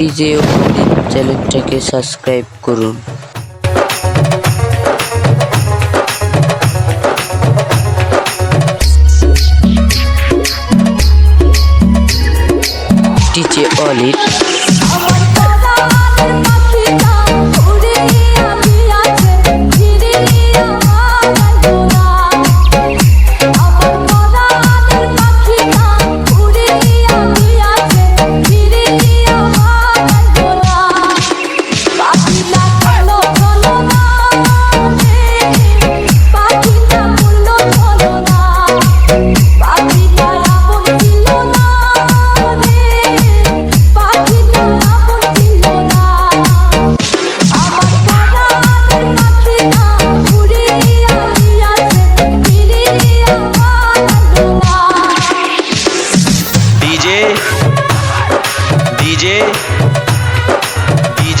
DJ চ্যানেলটাকে subscribe করুন। DJ অলিট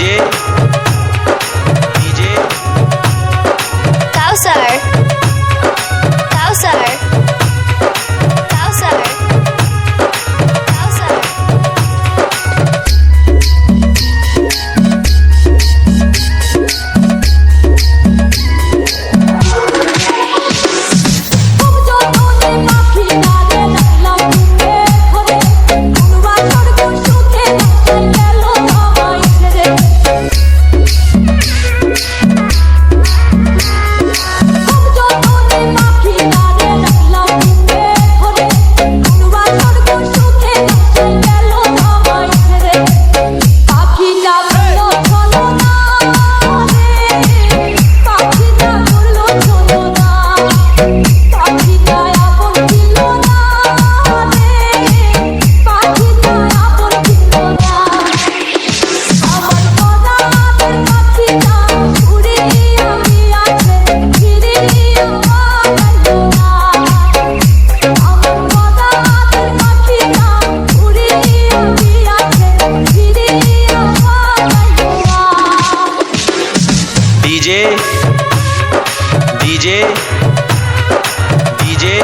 людей. DJ DJ DJ